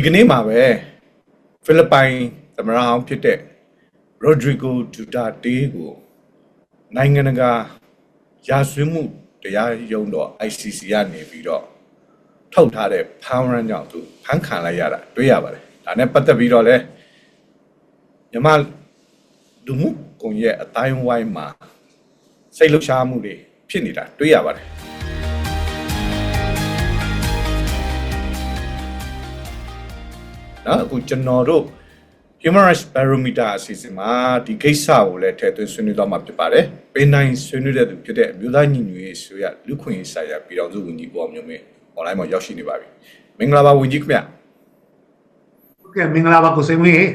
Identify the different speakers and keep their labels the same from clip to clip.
Speaker 1: ဒီကနေ့မှာပဲဖိလစ်ပိုင်သမ္မတဟောင်းဖြစ်တဲ့ Rodrigo Duterte ကိုနိုင်ငံတကာရာဇဝတ်မှုတရားရုံးတော့ ICC ကနေပြီးတော့ထုတ်ထားတဲ့ဖမ်းရမ်းကြောင့်သူဖမ်းခံလိုက်ရတာတွေ့ရပါတယ်ဒါနဲ့ပတ်သက်ပြီးတော့လဲမြန်မာလူမှုကွန်ရက်အတိုင်းဝိုင်းမှာစိတ်လှုပ်ရှားမှုတွေဖြစ်နေတာတွေ့ရပါတယ် နော်အခုကျွန်တော်တို့ Human Rights Barometer အစီအစဉ်မှာဒီကိစ္စကိုလည်းထည့်သွင်းဆွေးနွေးတော့မှာဖြစ်ပါတယ်။ပင်နိုင်ဆွေးနွေးတဲ့သူဖြစ်တဲ့အမျိုးသားညီညွတ်ရေးဆိုရလူခွင့်ရေးဆိုင်ရာပြည်တော်စုဝန်ကြီးပေါ်မျိုးမင်း online မှာရောက်ရှိနေပါပြီ။မင်္ဂလာပါဝန်ကြီးခင်ဗျာ။
Speaker 2: ဟုတ်ကဲ့မင်္ဂလာပါကိုစိန်ဝင်း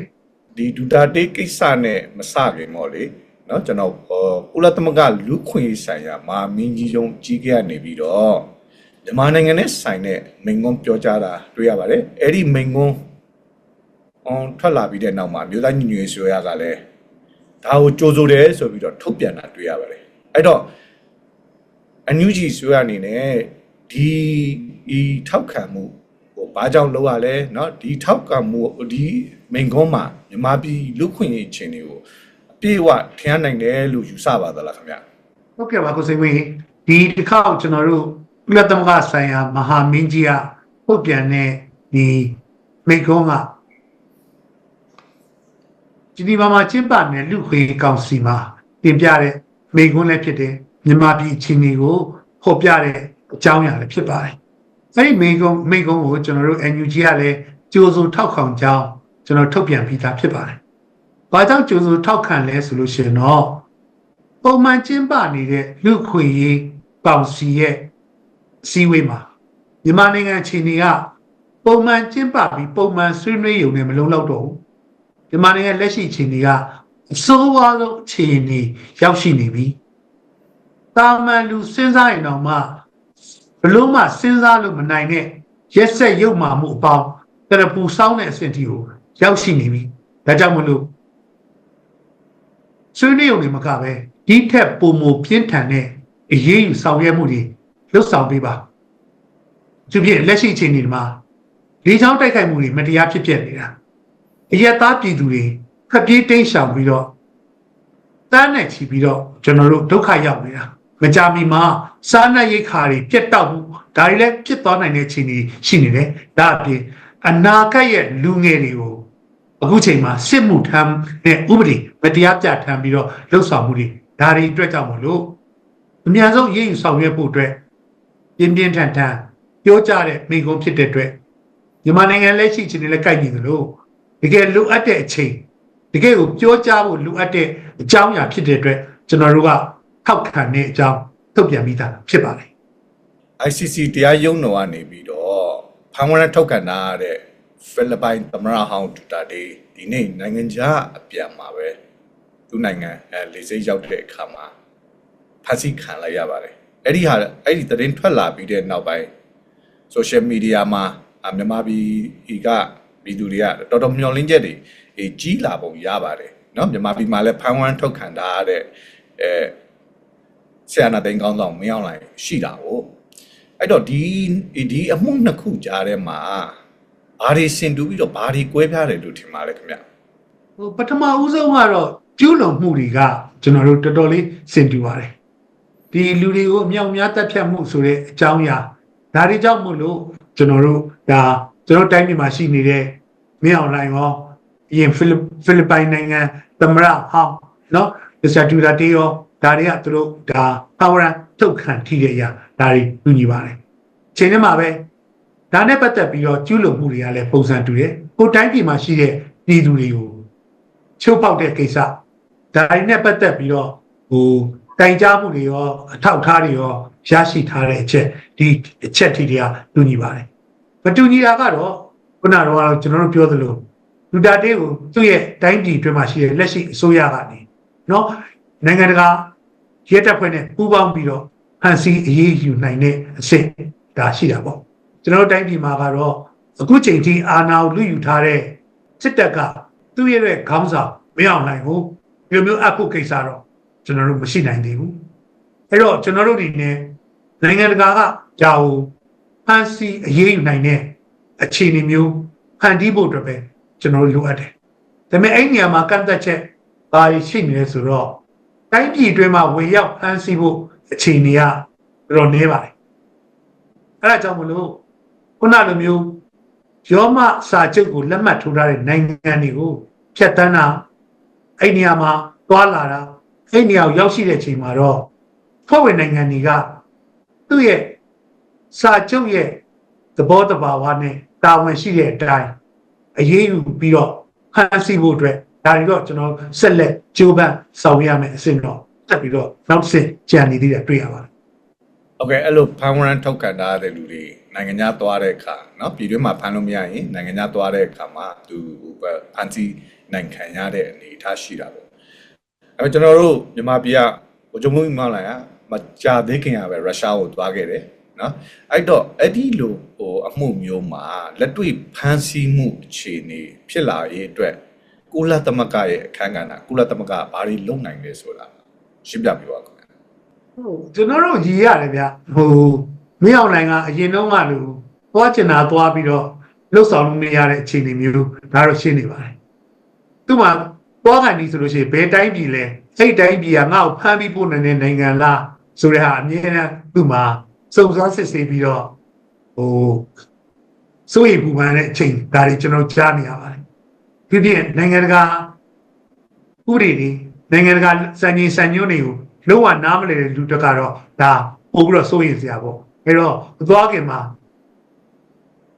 Speaker 1: ဒီဒူတာတေးကိစ္စနဲ့မစခင်ပေါ့လေ။နော်ကျွန်တော်ကုလသမဂ္ဂလူခွင့်ရေးဆိုင်ရာမဟာမင်းကြီးချုပ်ကြီးခဲ့ရနေပြီးတော့မြန်မာနိုင်ငံနဲ့ဆိုင်တဲ့မိန်ကွန်းပြောကြားတာတွေ့ရပါတယ်။အဲ့ဒီမိန်ကွန်း အောင်ထွက်လာပြီးတဲ့နောက်မှာမြို့သားညီညွတ်ရေးဆိုရကလည်းဒါကိုကြိုးစိုးတယ်ဆိုပြီးတော့ထုတ်ပြန်တာတွေ့ရပါတယ်အဲ့တော့အန်ယူဂျီဆိုရအနေနဲ့ဒီဒီထောက်ခံမှုဟိုဘာကြောင့်လောက်ရလဲเนาะဒီထောက်ခံမှုဒီမိန်ကုန်းမှာမြန်မာပြည်လူခွင့်ရေးအခြေအနေကိုအပြည့်အဝထင်ရနိုင်တယ်လို့ယူဆပါသလားခင်ဗျာ
Speaker 2: ဟုတ်ကဲ့ပါကိုစိန်ဝင်းဒီတစ်ခေါက်ကျွန်တော်တို့ကုလသမဂ္ဂဆိုင်ရာမဟာမင်းကြီးကပုတ်ပြန်တဲ့ဒီမိကုံးက ဂျီနီဗာမှာကျင်းပနေတဲ့လူခွေကောင်စီမှာတင်ပြတဲ့မိကုံးလည်းဖြစ်တယ်မြန်မာပြည်အခြေအနေကိုဖော်ပြတဲ့အကြောင်းအရာလည်းဖြစ်ပါတယ်အဲ့ဒီမိကုံးမိကုံးကိုကျွန်တော်တို့ NUG ကလည်းကြိုးစုံထောက်ခံကြောင်းကျွန်တော်ထုတ်ပြန်ပြီးသားဖြစ်ပါတယ်။ဘာကြောင့်ကြိုးစုံထောက်ခံလဲဆိုလို့ရှိရင်တော့ပုံမှန်ကျင်းပနေတဲ့လူခွေရေးပေါင်စီရဲ့အစည်းအဝေးမှာမြန်မာနိုင်ငံအခြေအနေကပုံမှန်ကျင်းပပြီးပုံမှန်ဆွေးနွေးရုံနဲ့မလုံလောက်တော့ဘူး မြန်မာနိုင်ငံလက်ရှိအခြေအနေကအစိုးရဆုံးအခြေအနေရောက်ရှိနေပြီတာမန်လူစဉ်းစားရင်တော့မှဘလို့မှစဉ်းစားလို့မနိုင်တဲ့ရက်ဆက်ရုပ်မာမှုအပေါင်းတရပူဆောင်းတဲ့အဆင့်ထိကိုရောက်ရှိနေပြီဒါကြောင့်မလို့ဆွေးနွေးရုံနဲ့မကပဲဒီထက်ပုံမပြင်းထန်တဲ့အရေးယူဆောင်ရွက်မှုတွေလှုပ်ဆောင်ပေးပါသူပြည့်လက်ရှိအခြေအနေဒီမှာလေချောင်းတိုက်ခိုက်မှုတွေမတရားဖြစ်ဖြစ်နေတာ အရက်သားပြည်သူတွေခပ်ပြေးတိတ်ရှောင်ပြီးတော့တန်းနဲ့ချီပြီးတော့ကျွန်တော်တို့ဒုက္ခရောက်နေတာမကြမီမှာစားနပ်ရိက္ခာတွေပြတ်တောက်မှုဒါတွေလည်းဖြစ်သွားနိုင်တဲ့အခြေအနေရှိနေတယ်ဒါအပြင်အနာဂတ်ရဲ့လူငယ်တွေကိုအခုချိန်မှာစစ်မှုထမ်းတဲ့ဥပဒေမတရားပြဋ္ဌာန်းပြီးတော့လှုပ်ဆောင်မှုတွေဒါတွေအတွက်ကြောင့်မလို့အများဆုံးရည်ယူဆောင်ရွက်ဖို့အတွက်ပြင်းပြင်းထန်ထန်ပြောကြတဲ့မိကုံးဖြစ်တဲ့အတွက်မြန်မာနိုင်ငံလက်ရှိအခြေအနေလည်းကိုက်နေသလို တကယ်လိုအပ်တဲ့အချိန်တကယ်ကိုပြောကြဖို့လိုအပ်တဲ့အကြောင်းအရာဖြစ်တဲ့အတွက်ကျွန်တော်တို့ကထောက်ခံတဲ့အကြောင်းထုတ်ပြန်ပြီးသားဖြစ်ပါတယ်
Speaker 1: ICC တရားရုံးတော်ကနေပြီးတော့ဖမ်းဝရမ်းထုတ်ခံတာတဲ့ဖိလစ်ပိုင်သမ္မတဟောင်းဒူတာတေးဒီနေ့နိုင်ငံခြားအပြန်မှာပဲသူ့နိုင်ငံအဲလေစိတ်ရောက်တဲ့အခါမှာဖမ်းဆီးခံလိုက်ရပါတယ်အဲ့ဒီဟာအဲ့ဒီသတင်းထွက်လာပြီးတဲ့နောက်ပိုင်း social media မှာအမြန်မာပြည်ဤက ပြည်သူတွေကတော်တော်မျှော်လင့်ချက်တွေအေးကြီးလာပုံရပါတယ်เนาะမြန်မာပြည်မှာလည်းဖမ်းဝရမ်းထုတ်ခံတာတဲ့အဲဆရာနာသိန်းကောင်းဆောင်မင်းအောင်လိုင်ရှိတာကိုအဲ့တော့ဒီဒီအမှုနှစ်ခုကြားထဲမှာဘာတွေစင်တူပြီးတော့ဘာတွေကွဲပြားတယ်လို့ထင်ပါလဲခင်ဗျ
Speaker 2: ဟိုပထမဦးဆုံးကတော့ကျူးလွန်မှုတွေကကျွန်တော်တို့တော်တော်လေးစင်တူပါတယ်ဒီလူတွေကိုအမြောက်များတက်ဖြတ်မှုဆိုတဲ့အကြောင်းအရာဒါတွေကြောင့်မို့လို့ကျွန်တော်တို့ဒါ ကျွန်တော်တိုင်းပြည်မှာရှိနေတဲ့မင်းအောင်လိုင်ရောအရင်ဖိလစ်ဖိလစ်ပိုင်နိုင်ငံသမရဟောင်းနော်မစ္စတာဒူရာတေရောဒါတွေကသူတို့ဒါပါဝရထုတ်ခံထိတဲ့အရာဒါတွေလူညီပါတယ်ချိန်ထဲမှာပဲဒါနဲ့ပတ်သက်ပြီးတော့ကျူးလွန်မှုတွေကလည်းပုံစံတူတယ်ကိုတိုင်းပြည်မှာရှိတဲ့ပြည်သူတွေကိုချုပ်ပေါက်တဲ့ကိစ္စဒါတွေနဲ့ပတ်သက်ပြီးတော့ဟိုတိုင်ကြားမှုတွေရောအထောက်အထားတွေရောရရှိထားတဲ့အချက်ဒီအချက်ထိတွေကတူညီပါတယ် မတူညီတာကတော့ခုနကတော့ကျွန်တော်တို့ပြောသလိုလူတာတေးကိုသူ့ရဲ့တိုင်းပြည်အတွင်းမှာရှိတဲ့လက်ရှိအစိုးရကနေနော်နိုင်ငံတကာရဲတပ်ဖွဲ့နဲ့ပူးပေါင်းပြီးတော့ဖန်ဆီးအရေးယူနိုင်တဲ့အဆင့်ဒါရှိတာပေါ့ကျွန်တော်တို့တိုင်းပြည်မှာကတော့အခုချိန်ထိအာဏာကိုလူယူထားတဲ့စစ်တပ်ကသူ့ရဲ့ခေါင်းဆောင်မင်းအောင်လှိုင်ကိုဒီလိုမျိုးအဖို့ကိစ္စတော့ကျွန်တော်တို့မရှိနိုင်သေးဘူးအဲ့တော့ကျွန်တော်တို့ဒီနေ့နိုင်ငံတကာကကြာကို ဖန်ဆီးအရေးယူနိုင်တဲ့အခြေအနေမျိုးဖန်တီးဖို့အတွက်ပဲကျွန်တော်တို့လိုအပ်တယ်။ဒါပေမဲ့အဲ့နေရာမှာကန့်သက်ချက်ဘာရှိနေလဲဆိုတော့တိုင်းပြည်အတွင်းမှာဝင်ရောက်ဖန်ဆီးဖို့အခြေအနေကတော်တော်နည်းပါတယ်။အဲ့ဒါကြောင့်မလို့ခုနလိုမျိုးရောမစာချုပ်ကိုလက်မှတ်ထိုးထားတဲ့နိုင်ငံတွေကိုဖျက်ဆီးတာအဲ့နေရာမှာသွားလာတာအဲ့နေရာကိုရောက်ရှိတဲ့အချိန်မှာတော့ဖွဲ့ဝင်နိုင်ငံတွေကသူ့ရဲ့ စာချုပ်ရဲ့သဘောတဘာဝနဲ့တာဝန်ရှိတဲ့အတိုင်းအရေးယူပြီးတော့ဖန်ဆီးဖို့အတွက်ဒါတွေတော့ကျွန်တော်ဆက်လက်ကြိုးပမ်းဆောင်ရွက်ရမယ်အဆင့်တော့တက်ပြီးတော့နောက်တစ်ဆင့်ကြံနေသေးတာတွေ့ရပါတယ်
Speaker 1: โอเคအဲ့လိုဖန်ဝရန်ထုတ်ကန်ထားတဲ့လူတွေနိုင်ငံခြားသွားတဲ့အခါเนาะပြည်တွင်းမှာဖန်လို့မရရင်နိုင်ငံခြားသွားတဲ့အခါမှာသူဖန်စီနိုင်ငံရတဲ့အနေအထားရှိတာပေါ့အဲ့တော့ကျွန်တော်တို့မြန်မာပြည်ကဟိုဂျမူမောင်းလာရမကြာသေးခင်ကပဲရုရှားကိုသွားခဲ့တယ် နော်အဲ့တော့အဲ့ဒီလိုဟိုအမှုမျိုးမှာလက်တွေ့ဖန်ဆီးမှုအခြေအနေဖြစ်လာရေးအတွက်ကုလသမဂ္ဂရဲ့အခမ်းကဏ္ဍကုလသမဂ္ဂဘာတွေလုပ်နိုင်လဲဆိုတာရှင်းပြပေးပါခင်ဗျ
Speaker 2: ဟုတ်ကျွန်တော်တို့ရေးရတယ်ဗျဟိုမြေအောင်နိုင်ငံအရင်တော့ကလူသွားကျင်တာသွားပြီးတော့လှုပ်ဆောင်လို့မရတဲ့အခြေအနေမျိုးဒါတော့ရှင်းနေပါတယ်သူ့မှာသွားကန်ဒီဆိုလို့ရှိရင်ဘယ်တိုင်းပြည်လဲစိတ်တိုင်းပြည်ကငါ့ကိုဖမ်းပြီးပို့နေတဲ့နိုင်ငံလားဆိုတဲ့ဟာအမြဲတမ်းသူ့မှာ စုံစမ်းစစ်ဆေးပြီးတော့ဟိုစိုးရိမ်ပူပန်တဲ့အချိန်ဒါတွေကျွန်တော်ကြားနေရပါတယ်ဒီပြင်နိုင်ငံတကာဥပဒေတွေနိုင်ငံတကာစံချိန်စံညွှန်းတွေကိုလုံးဝနားမလည်တဲ့လူတစ်ကတော့ဒါပို့ပြီးတော့စိုးရင်စရာပေါ့အဲတော့မသွားခင်မှာ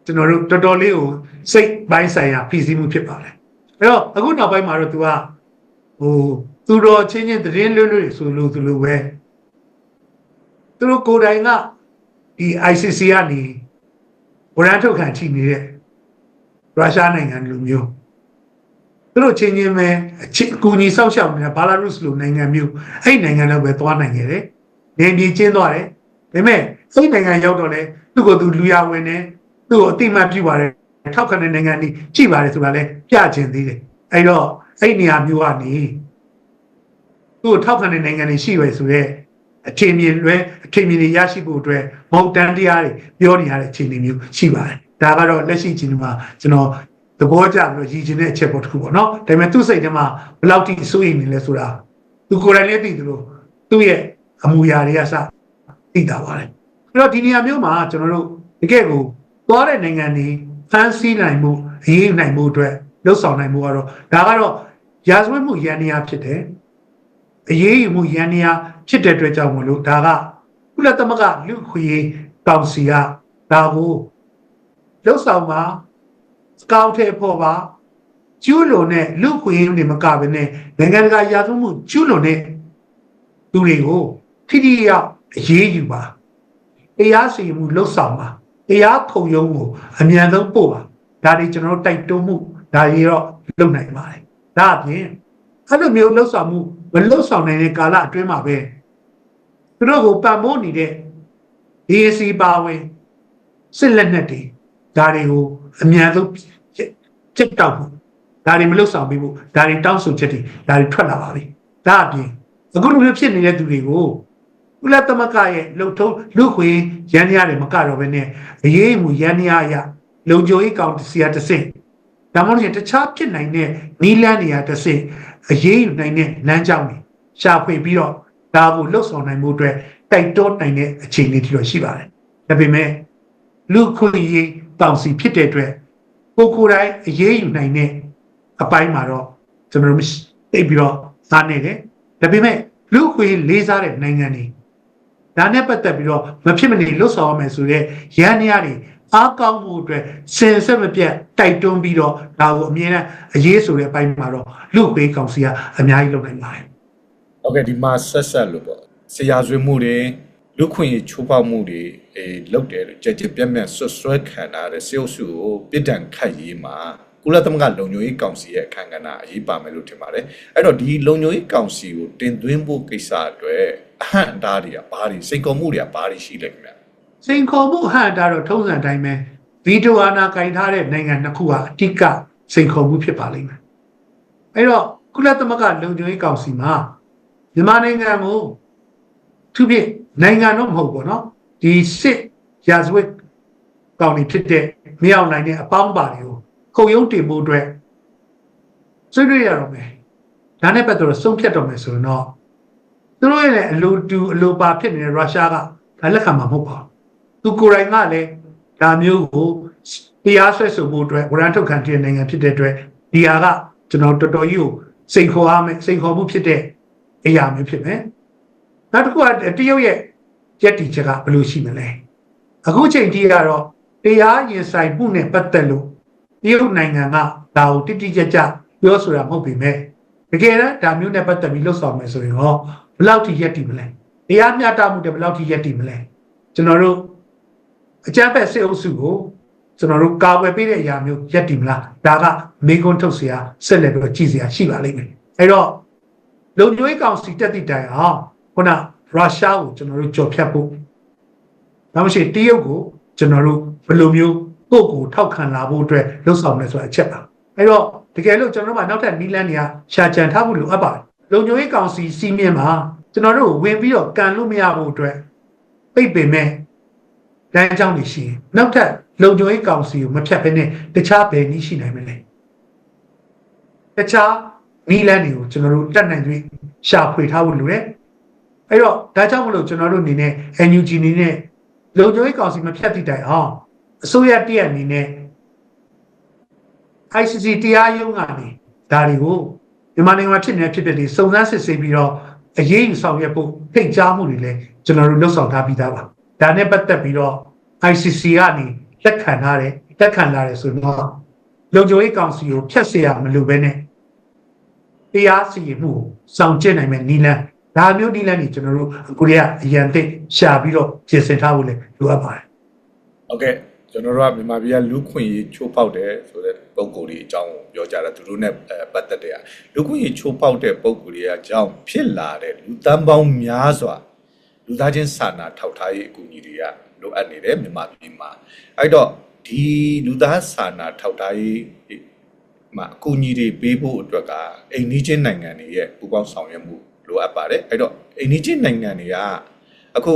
Speaker 2: ကျွန်တော်တို့တော်တော်လေးကိုစိတ်ပိုင်းဆိုင်ရာဖိစီးမှုဖြစ်ပါတယ်အဲတော့အခုနောက်ပိုင်းမှာတော့ तू ကဟိုသူတော်ချင်းချင်းသတင်းလွတ်လွတ်ဆိုလို့သူလိုပဲသူတို့ကိုယ်တိုင်က ဒီ ICC ကနေဝရမ်းထုတ်ခံထိနေတဲ့ရုရှားနိုင်ငံလူမျိုးသူတို့ချင်းချင်းပဲအချင်းအကူအညီစောက်ရှောက်နေတာဘာလာရုစ်လိုနိုင်ငံမျိုးအဲ့ဒီနိုင်ငံတော့ပဲသွားနိုင်ခဲ့တယ်။နေပြည်ကျင်းသွားတယ်။ဒါပေမဲ့စိတ်နိုင်ငံရောက်တော့လေသူ့ကိုယ်သူလူရဝင်နေသူ့ကိုအတိမတ်ပြုပါတယ်ထောက်ခံတဲ့နိုင်ငံကြီးကြည်ပါတယ်ဆိုတာလဲပြချင်သေးတယ်။အဲ့တော့အဲ့ဒီနေရာမျိုးကနေသူ့ကိုထောက်ခံတဲ့နိုင်ငံတွေရှိရဆိုတော့ အထင်မြင်လွဲအထင်မြင်တွေရရှိဖို့အတွက်မဟုတ်တန်းတရားတွေပြောနေရတဲ့အခြေအနေမျိုးရှိပါတယ်။ဒါကတော့လက်ရှိချိန်မှာကျွန်တော်သဘောကျပြီးတော့ရည်ချင်တဲ့အချက်ပေါ်တစ်ခုပေါ့နော်ဒါပေမဲ့သူ့စိတ်ထဲမှာဘယ်လောက်ထိစိုးရိမ်နေလဲဆိုတာသူကိုယ်တိုင်လည်းသိသလိုသူ့ရဲ့အမူအရာတွေကစသိတာပါတယ်အဲ့တော့ဒီနေရာမျိုးမှာကျွန်တော်တို့တကယ့်ကိုသွားတဲ့နိုင်ငံတွေဖန်ဆီးနိုင်မှုအရေးနိုင်မှုအတွက်လှုပ်ဆောင်နိုင်မှုကတော့ဒါကတော့ရာဇဝတ်မှုရန်နေရာဖြစ်တယ် အရေးယူမှုရန်နေရာဖြစ်တဲ့အတွက်ကြောင့်မလို့ဒါကကုလသမဂ္ဂလူ့ခွေကောင်စီကဒါကိုလှုပ်ဆောင်မှာစကောက်ထဲပေါ်ပါကျူးလွန်တဲ့လူခွေရင်းတွေမကဘဲနဲ့နိုင်ငံတကာရာဇဝတ်မှုကျူးလွန်တဲ့သူတွေကိုထိထိရောက်အရေးယူပါတရားစီရင်မှုလှုပ်ဆောင်ပါတရားခုံရုံးကိုအမြန်ဆုံးပို့ပါဒါတွေကျွန်တော်တို့တိုက်တွန်းမှုဒါတွေတော့လုပ်နိုင်ပါတယ်ဒါအပြင်အဲ့လိုမျိုးလှုပ်ဆောင်မှု မလှုပ်ဆောင်နိုင်တဲ့ကာလအတွင်းမှာပဲသူတို့ကိုပံ့ပိုးနေတဲ့ DAC ပါဝင်စစ်လက်နက်တွေဒါတွေကိုအမြန်ဆုံးจิตတောက်ဖို့ဒါတွေမလှုပ်ဆောင်ပေးဖို့ဒါတွေတောင်းဆိုချက်တွေဒါတွေထွက်လာပါပြီဒါအပြင်အခုလိုမျိုးဖြစ်နေတဲ့သူတွေကိုကုလသမဂ္ဂရဲ့လှုပ်ထုံးလူခွေရန်ရရတယ်မကတော့ဘဲနဲ့အရေးမှုရန်ရရလုံခြုံရေးကောင်စီယာတစ်ဆင့်ဒါမှမဟုတ်တခြားဖြစ်နိုင်တဲ့နီးလန်းနေရာတစ်ဆင့် အရေးယူနိုင်တဲ့လမ်းကြောင်းတွေရှာဖွေပြီးတော့ဒါကိုလှုပ်ဆောင်နိုင်မှုအတွက်တိုက်တွန်းနိုင်တဲ့အခြေအနေတွေတော့ရှိပါတယ်ဒါပေမဲ့လူခွေရေးတောင်စီဖြစ်တဲ့အတွက်ကိုကိုယ်တိုင်အရေးယူနိုင်တဲ့အပိုင်းမှာတော့ကျွန်တော်တို့တိတ်ပြီးတော့သားနေတယ်ဒါပေမဲ့လူခွေလေးစားတဲ့နိုင်ငံတွေဒါနဲ့ပတ်သက်ပြီးတော့မဖြစ်မနေလွတ်ဆောင်ရမယ်ဆိုတဲ့ရန်ရတွေ အားကောင်းမှုအတွက်စင်ဆက်မပြတ်တိုက်တွန်းပြီးတော့ဒါကိုအမြဲတမ်းအရေးဆိုတဲ့အပိုင်းမှာတော့လူ့ပေးကောင်စီကအများကြီးလုပ်နိုင်ပါတယ်။
Speaker 1: ဟုတ်ကဲ့ဒီမှာဆက်ဆက်လို့ပေါ့ဆရာဆွေးမှုတွေလူခွင့်ရချိုးပေါက်မှုတွေအဲလုပ်တယ်လို့ကြကြပြက်ပြက်ဆွဆွဲခံတာတဲ့စေုပ်စုကိုပြစ်ဒဏ်ခတ်ရေးမှာကုလသမဂ္ဂလုံခြုံရေးကောင်စီရဲ့အခမ်းအနားအရေးပါမယ်လို့ထင်ပါတယ်။အဲ့တော့ဒီလုံခြုံရေးကောင်စီကိုတင်သွင်းဖို့ကိစ္စအတွက်အဟန့်အတားတွေကဘာတွေစိန်ခေါ်မှုတွေကဘာတွေရှိလဲခင်ဗျ
Speaker 2: စိန်ခေါ်မှုအဟန့်တာတော့ထုံးစံတိုင်းပဲဗီတိုအာဏာကင်ထားတဲ့နိုင်ငံတစ်ခုဟာအတိကစိန်ခေါ်မှုဖြစ်ပါလိမ့်မယ်အဲ့တော့ကုလသမဂ္ဂလုံခြုံရေးကောင်စီမှာမြန်မာနိုင်ငံကိုသူဖြစ်နိုင်ငံတော့မဟုတ်ဘူးเนาะဒီစစ်ရာဇဝတ်ကောင်တွေဖြစ်တဲ့မြောက်နိုင်တဲ့အပေါင်းပါတွေကို ခုံရုံးတင်ဖို့အတွက်ဆွေးနွေးရတော့မယ်ဒါနဲ့ပတ်သက်တော့ဆုံးဖြတ်တော့မယ်ဆိုရင်တော့သူတို့ရဲ့အလိုတူအလိုပါဖြစ်နေတဲ့ရုရှားကဒါလက်ခံမှာမဟုတ်ပါဘူး သူကိုယ်တိုင်ကလည်းဒါမျိုးကိုတရားဆွဲဆိုဖို့အတွက်ဝရမ်းထုတ်ခံတဲ့နိုင်ငံဖြစ်တဲ့အတွက်ဒီဟာကကျွန်တော်တော်တော်ကြီးကိုစိန်ခေါ်ရမယ်စိန်ခေါ်မှုဖြစ်တဲ့အရာမျိုးဖြစ်မယ်နောက်တစ်ခုကတရုတ်ရဲ့ယက်တီချက်ကဘယ်လိုရှိမလဲအခုချိန်ထိကတော့တရားရင်ဆိုင်မှုနဲ့ပတ်သက်လို့တရုတ်နိုင်ငံကဒါကိုတိတိကျကျပြောဆိုတာမဟုတ်ပေမဲ့တကယ်တော့ဒါမျိုးနဲ့ပတ်သက်ပြီးလှုပ်ဆောင်မယ်ဆိုရင်ဟောဘယ်လောက်ထိယက်တီမလဲတရားမျှတမှုတွေဘယ်လောက်ထိယက်တီမလဲကျွန်တော်တို့ အကြမ်းဖက်စစ်အုပ်စုကိုကျွန်တော်တို့ကာဝယ်ပေးတဲ့အရာမျိုးယက်တီမလားဒါကမေကွန်းထုတ်เสียဆက်လက်ပြီးတော့ကြည့်เสียရှိပါလိမ့်မယ်အဲ့တော့လုံခြုံရေးကောင်စီတက်သည့်တိုင်အောင်ခုနရုရှားကိုကျွန်တော်တို့ကြော်ဖြတ်ဖို့နောက်မရှိတရုတ်ကိုကျွန်တော်တို့ဘယ်လိုမျိုးကိုယ့်ကိုထောက်ခံလာဖို့အတွက်လှုပ်ဆောင်လဲဆိုတဲ့အချက်ပါအဲ့တော့တကယ်လို့ကျွန်တော်တို့ကနောက်ထပ်နီလန်းတွေကရှာကြံထားဖို့လိုအပ်ပါတယ်လုံခြုံရေးကောင်စီစီမင်းမှာကျွန်တော်တို့ဝင်ပြီးတော့ကန်လို့မရဖို့အတွက်ပိတ်ပင်မဲ့ လမ်းကြောင်းတွေရှိရင်နောက်ထပ်လုံခြုံရေးကောင်စီကိုမဖြတ်ဘဲနဲ့တခြားဘယ်နည်းရှိနိုင်မလဲတခြားနီလန်းတွေကိုကျွန်တော်တို့တက်နိုင်ပြီးရှာဖွေထားဖို့လိုတယ်အဲ့တော့ဒါကြောင့်မလို့ကျွန်တော်တို့အနေနဲ့ NUG အနေနဲ့လုံခြုံရေးကောင်စီမဖြတ်သည့်တိုင်အောင်အစိုးရတရက်အနေနဲ့ ICC တရားရုံးကနေဒါတွေကိုမြန်မာနိုင်ငံမှာဖြစ်နေတဲ့ဖြစ်ပျက်တွေစုံစမ်းစစ်ဆေးပြီးတော့အရေးယူဆောင်ရွက်ဖို့ထိတ်ကြားမှုတွေလည်းကျွန်တော်တို့လှုပ်ဆောင်ထားပြီးသားပါ ဒါနဲ့ပတ်သက်ပြီးတော့ ICC ကနေလက်ခံထားတယ်လက်ခံလာတယ်ဆိုတော့လုံခြုံရေးကောင်စီကိုဖျက်ဆီးရမလို့ပဲနဲ့တရားစီရင်မှုကိုစောင့်ကြည့်နိုင်မယ်နီလန်းဒါမျိုးနီလန်းကြီးကျွန်တော်တို့အခုတည်းကအရန်သိရှာပြီးတော့ပြင်ဆင်ထားဖို့လည်းလိုအပ်ပါတယ်
Speaker 1: ဟုတ်ကဲ့ကျွန်တော်တို့ကမြန်မာပြည်ကလူခွင့်ရေးချိုးဖောက်တယ်ဆိုတဲ့ပုံကိုယ်ကြီးအကြောင်းကိုပြောကြတာသူတို့နဲ့ပတ်သက်တယ်လူခွင့်ရေးချိုးဖောက်တဲ့ပုံကိုယ်ကြီးအကြောင်းဖြစ်လာတဲ့လူတန်းပေါင်းများစွာ လူသားချင်းစာနာထောက်ထားရေးအကူအညီတွေကလိုအပ်နေတယ်မြန်မာပြည်မှာအဲ့တော့ဒီလူသားစာနာထောက်ထားရေးမှာအကူအညီတွေပေးဖို့အတွက်ကအိမ်နီးချင်းနိုင်ငံတွေရဲ့ပူးပေါင်းဆောင်ရွက်မှုလိုအပ်ပါတယ်အဲ့တော့အိမ်နီးချင်းနိုင်ငံတွေကအခု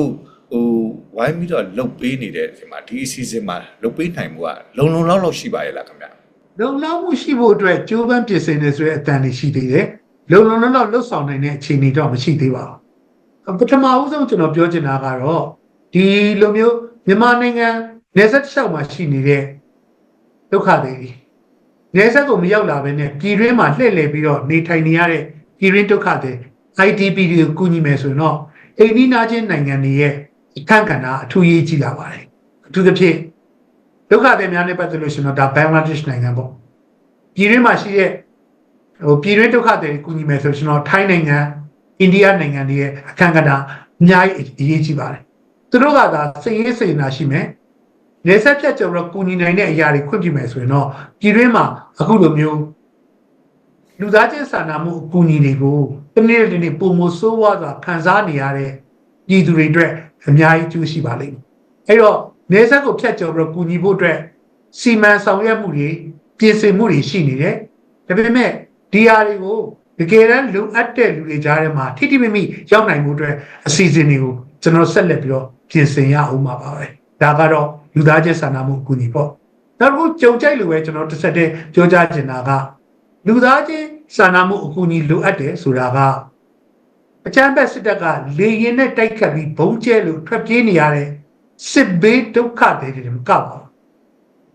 Speaker 1: ဟိုဝိုင်းပြီးတော့လုတ်ပေးနေတဲ့ဒီမှာဒီအစီအစဉ်မှာလုတ်ပေးနိုင်မှုကလုံလုံလောက်လောက်ရှိပါရဲ့လားခင်ဗျ
Speaker 2: လုံလောက်မှုရှိဖို့အတွက်ကြိုးပမ်းပြင်ဆင်နေဆိုတဲ့အတန်တွေရှိသေးတယ်။လုံလုံလောက်လောက်လှုပ်ဆောင်နိုင်တဲ့အခြေအနေတော့မရှိသေးပါဘူး။ ပထမဦးဆုံးကျွန်တော်ပြောချင်တာကတော့ဒီလိုမျိုးမြန်မာနိုင်ငံနေဆက်တစ်လျှောက်မှာရှိနေတဲ့ဒုက္ခတွေတွေနေဆက်ကိုမရောက်လာဘဲနဲ့ပြည်တွင်းမှာလှည့်လည်ပြီးတော့နေထိုင်နေရတဲ့ပြည်တွင်းဒုက္ခတွေ IDP တွေကိုကူညီမယ်ဆိုရင်တော့အိန္ဒိနာချင်းနိုင်ငံတွေရဲ့အခန့်ကဏ္ဍအထူးရေးကြီးလာပါတယ်။အထူးသဖြင့်ဒုက္ခတွေများနဲ့ပတ်သက်လို့ရှိရင်တော့ဒါဘင်္ဂလားဒေ့ရှ်နိုင်ငံပေါ့ပြည်တွင်းမှာရှိတဲ့ဟိုပြည်တွင်းဒုက္ခတွေကူညီမယ်ဆိုရှင်တော့ထိုင်းနိုင်ငံ အိန္ဒိယနိုင်ငံတွေရဲ့အခန့်ကဏ္ဍအများကြီးအရေးကြီးပါတယ်သူတို့ကသာစိတ်ရေးစေနာရှိမယ်နေဆက်ဖြတ်ကျော်တော့ကူညီနိုင်တဲ့အရာတွေခွင့်ပြုမယ်ဆိုရင်တော့ပြည်တွင်းမှာအခုလိုမျိုးလူသားချင်းစာနာမှုအကူအညီတွေကိုတနေ့တစ်နေ့ပုံမဆိုးဝါးစွာခံစားနေရတဲ့ပြည်သူတွေအတွက်အများကြီးကျိုးရှိပါလိမ့်မယ်အဲ့တော့နေဆက်ကိုဖြတ်ကျော်ပြီးတော့ကူညီဖို့အတွက်စီမံဆောင်ရွက်မှုတွေပြင်ဆင်မှုတွေရှိနေတယ်။ဒါပေမဲ့ဒီဟာတွေကို တကယ်တမ်းလုံအပ်တဲ့လူတွေကြားထဲမှာထိထိမိမိရောက်နိုင်မှုအတွက်အစီအစဉ်တွေကိုကျွန်တော်ဆက်လက်ပြီးတော့ပြင်ဆင်ရအောင်ပါပဲ။ဒါကတော့လူသားချင်းစာနာမှုအကူအညီပေါ့။နောက်တစ်ခုကြုံကြိုက်လို့ပဲကျွန်တော်တစ်ဆက်တည်းပြောကြားချင်တာကလူသားချင်းစာနာမှုအကူအညီလိုအပ်တယ်ဆိုတာကအချမ်းဘက်စစ်တပ်ကလေရင်နဲ့တိုက်ခတ်ပြီးဘုံကျဲလို့ထွက်ပြေးနေရတဲ့စစ်ဘေးဒုက္ခတွေတွေမကပါဘူး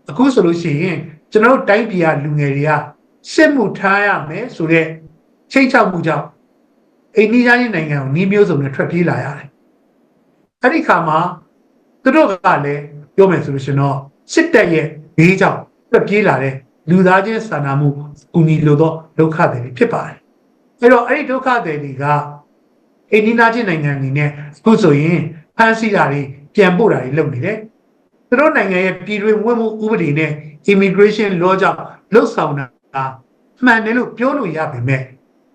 Speaker 2: အခုဆိုလို့ရှိရင်ကျွန်တော်တို့တိုင်းပြည်ကလူငယ်တွေကစစ်မှုထားရမယ်ဆိုတော့ ချိန်ချောက်မှုကြောင့်အိန္ဒိယနိုင်ငံကိုနှီးမျိုးစုံနဲ့ထွက်ပြေးလာရတယ်အဲ့ဒီခါမှာသူတို့ကလည်းပြောမယ်ဆိုလို့ရှိရင်တော့စစ်တပ်ရဲ့ဘေးကြောင့်ထွက်ပြေးလာတဲ့လူသားချင်းစာနာမှုကူညီလိုသောဒုက္ခတွေဖြစ်ပါတယ်အဲ့တော့အဲ့ဒီဒုက္ခတွေတွေကအိန္ဒိယနိုင်ငံအနေနဲ့အခုဆိုရင်ဖမ်းဆီးတာတွေပြန်ပို့တာတွေလုပ်နေတယ်သူတို့နိုင်ငံရဲ့ပြည်တွင်းဝင်မှုဥပဒေနဲ့ immigration law ကြောင့်လှုပ်ဆောင်တာမှန်တယ်လို့ပြောလို့ရပါမယ်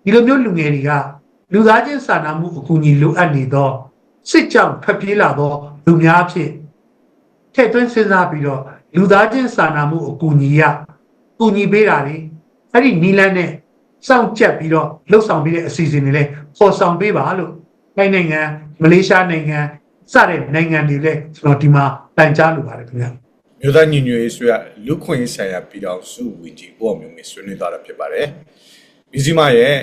Speaker 2: ဒီလိုမျိုးလူငယ်တွေကလူသားချင်းစာနာမှုအကူအညီလိုအပ်နေသောစစ်ကြောင့်ဖက်ပြေးလာသောလူများဖြစ်ထည့်သွင်းစဉ်းစားပြီးတော့လူသားချင်းစာနာမှုအကူအညီရကူညီပေးတာတွေအဲ့ဒီနီလန်းနဲ့စောင့်ကြက်ပြီးတော့လှုပ်ဆောင်ပြီးတဲ့အစီအစဉ်တွေလည်းပေါ်ဆောင်ပေးပါလို့တိုင်းနိုင်ငံမလေးရှားနိုင်ငံစတဲ့နိုင်ငံတွေလည်းကျွန်တော်ဒီမှာတိုင်ကြားလိုပါတယ်ခင်ဗျာ
Speaker 1: မြို့သားညီညွတ်ရေးဆွေရလူခွင့်ရေးဆိုင်ရာပြည်တော်စုဝင်ကြီးပေါ်မျိုးမျိုးဆွေးနွေးသွားတာဖြစ်ပါတယ်။ မြစည်းမရဲ့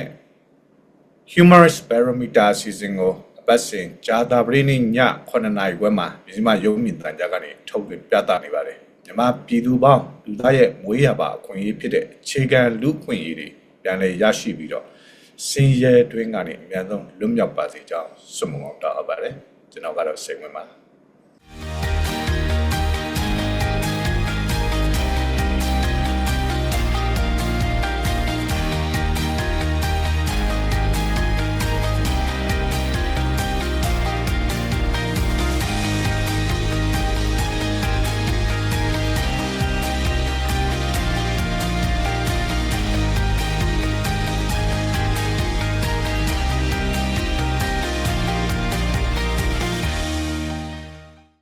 Speaker 1: Human Rights Barometer အစီအစဉ်ကိုအပတ်စဉ်ဂျာတာပရိနိည9နာရီခွဲမှာမြစည်းမရုံးမြင့်တန်ကြားကနေထုတ်ပြန်ပြသနေပါတယ်။မြန်မာပြည်သူပေါင်းလူသားရဲ့မွေးရပါအခွင့်အရေးဖြစ်တဲ့အခြေခံလူခွင့်ရေးတွေပြန်လည်ရရှိပြီးတော့စင်ရဲတွင်းကနေအများဆုံးလွတ်မြောက်ပါစေကြောင်းဆုမွန်အောင်တောင်းအပ်ပါတယ်။ကျွန်တော်ကတော့စိတ်ဝင်ပါ